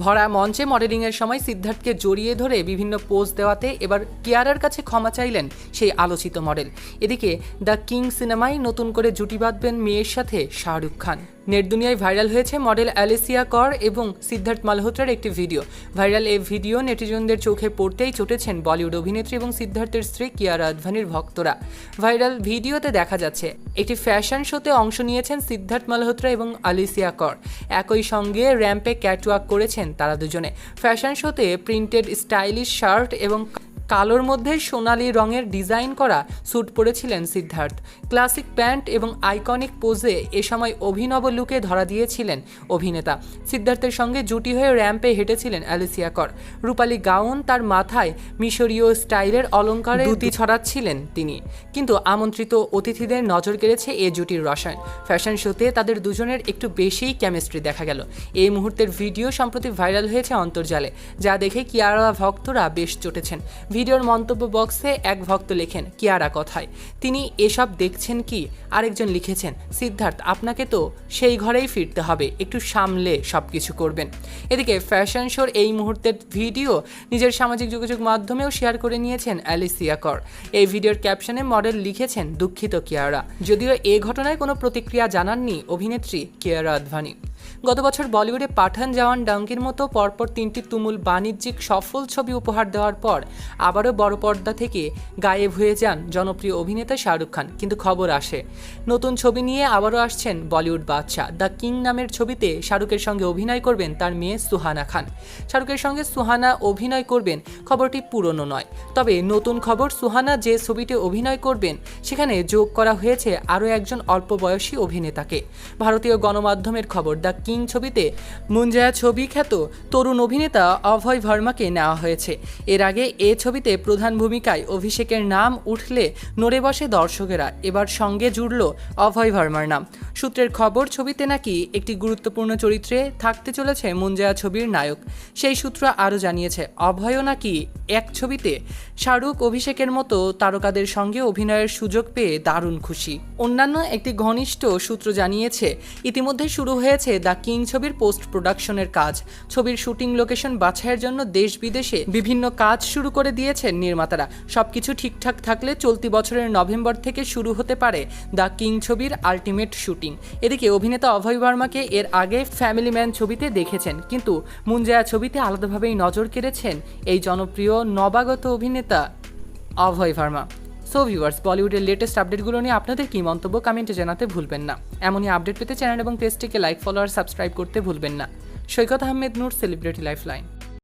ভরা মঞ্চে মডেলিংয়ের সময় সিদ্ধার্থকে জড়িয়ে ধরে বিভিন্ন পোজ দেওয়াতে এবার কিয়ারার কাছে ক্ষমা চাইলেন সেই আলোচিত মডেল। এদিকে দ্য কিং সিনেমায় নতুন করে জুটি বাঁধবেন মেয়ের সাথে শাহরুখ খান। নেট দুনিয়ায় ভাইরাল হয়েছে মডেল অ্যালিসিয়া কর এবং সিদ্ধার্থ মালহোত্রার একটি ভিডিও। ভাইরাল এই ভিডিও নেটিজনদের চোখে পড়তেই চটেছেন বলিউড অভিনেত্রী এবং সিদ্ধার্থের স্ত্রী কিয়ারা আদভানির ভক্তরা। ভাইরাল ভিডিওতে দেখা যাচ্ছে, একটি ফ্যাশন শোতে অংশ নিয়েছেন সিদ্ধার্থ মালহোত্রা এবং আলিসিয়া কর। একই সঙ্গে র্যাম্পে ক্যাটওয়াক করেছেন তারা দুজনে। ফ্যাশন শোতে প্রিন্টেড স্টাইলিশ শার্ট এবং কালোর মধ্যে সোনালি রঙের ডিজাইন করা স্যুট পরেছিলেন সিদ্ধার্থ। ক্লাসিক প্যান্ট এবং আইকনিক পোজে এ সময় অভিনব লুকে ধরা দিয়েছিলেন অভিনেতা। সিদ্ধার্থের সঙ্গে জুটি হয়ে র্যাম্পে হেঁটেছিলেন অ্যালিসিয়া কর। রূপালী গাউন তার মাথায় মিশরীয় স্টাইলের অলঙ্কারে দুটি ছড়াচ্ছিলেন তিনি। কিন্তু আমন্ত্রিত অতিথিদের নজর কেড়েছে এ জুটির রসায়ন। ফ্যাশন শোতে তাদের দুজনের একটু বেশিই কেমিস্ট্রি দেখা গেল। এই মুহূর্তের ভিডিও সম্প্রতি ভাইরাল হয়েছে অন্তর্জালে যা দেখে কিয়ারা ভক্তরা বেশ চটেছেন। ভিডিওর মন্তব্য বক্সে এক ভক্ত লেখেন, কিয়ারা কথায়? তিনি এসব দেখছেন কি? আরেকজন লিখেছেন, সিদ্ধার্থ, আপনাকে তো সেই ঘরেই ফিরতে হবে, একটু সামলে সব কিছু করবেন। এদিকে ফ্যাশন শোর এই মুহূর্তের ভিডিও নিজের সামাজিক যোগাযোগ মাধ্যমেও শেয়ার করে নিয়েছেন অ্যালিসিয়া কর। এই ভিডিওর ক্যাপশনে মডেল লিখেছেন, দুঃখিত কিয়ারা। যদিও এ ঘটনায় কোনো প্রতিক্রিয়া জানাননি অভিনেত্রী কিয়ারা আদভানি। গত বছর বলিউডে পাঠান জওয়ান ডাঙ্কির মতো পরপর তিনটি তুমুল বাণিজ্যিক সফল ছবি উপহার দেওয়ার পর আবারও বড় পর্দা থেকে গায়েব হয়ে যান জনপ্রিয় অভিনেতা শাহরুখ খান। কিন্তু খবর আসে, নতুন ছবি নিয়ে আবারও আসছেন বলিউড বাদশাহ। দ্য কিং নামের ছবিতে শাহরুখের সঙ্গে অভিনয় করবেন তার মেয়ে সুহানা খান। শাহরুখের সঙ্গে সুহানা অভিনয় করবেন খবরটি পুরনো নয়। তবে নতুন খবর, সুহানা যে ছবিতে অভিনয় করবেন, সেখানে যোগ করা হয়েছে আরও একজন অল্প বয়সী অভিনেতাকে। ভারতীয় গণমাধ্যমের খবর, দ্য কিং ছবিতে মুঞ্জায়া ছবি খ্যাত তরুণ অভিনেতা অভয় ভার্মাকে নেওয়া হয়েছে। এর আগে এ ছবিতে প্রধান ভূমিকায় অভিষেকের নাম উঠলে নড়ে বসে দর্শকেরা। এবার সঙ্গে জুড়ল অভয় ভার্মার নাম। সূত্রের খবর, ছবিতে নাকি একটি গুরুত্বপূর্ণ চরিত্রে থাকতে চলেছে মুঞ্জায়া ছবির নায়ক। সেই সূত্র আরও জানিয়েছে, অভয়ও নাকি এক ছবিতে শাহরুখ অভিষেকের মতো তারকাদের সঙ্গে অভিনয়ের সুযোগ পেয়ে দারুণ খুশি। অন্যান্য একটি ঘনিষ্ঠ সূত্র জানিয়েছে, ইতিমধ্যে শুরু হয়েছে দ্য কিং ছবির পোস্ট প্রোডাকশনের কাজ। ছবির শুটিং লোকেশন বাছাইয়ের জন্য দেশ বিদেশে বিভিন্ন কাজ শুরু করে দিয়েছেন নির্মাতারা। সবকিছু ঠিকঠাক থাকলে চলতি বছরের নভেম্বর থেকে শুরু হতে পারে দ্য কিং ছবির আলটিমেট শুটিং। এদিকে অভিনেতা অভয় বর্মাকে এর আগে ফ্যামিলি ম্যান ছবিতে দেখেছেন, কিন্তু মুঞ্জায়া ছবিতে আলাদাভাবেই নজর কেড়েছেন এই জনপ্রিয় নবাগত অভিনেতা অভয় ভার্মা সো ভিউয়ার্স বলিউডের লেটেস্ট আপডেটগুলো নিয়ে আপনাদের কি মন্তব্য কমেন্টে জানাতে ভুলবেন না। এমনই আপডেট পেতে চ্যানেল এবং পেজটিকে লাইক ফলো আর সাবস্ক্রাইব করতে ভুলবেন না। Saikat Ahmed Noor celebrity life line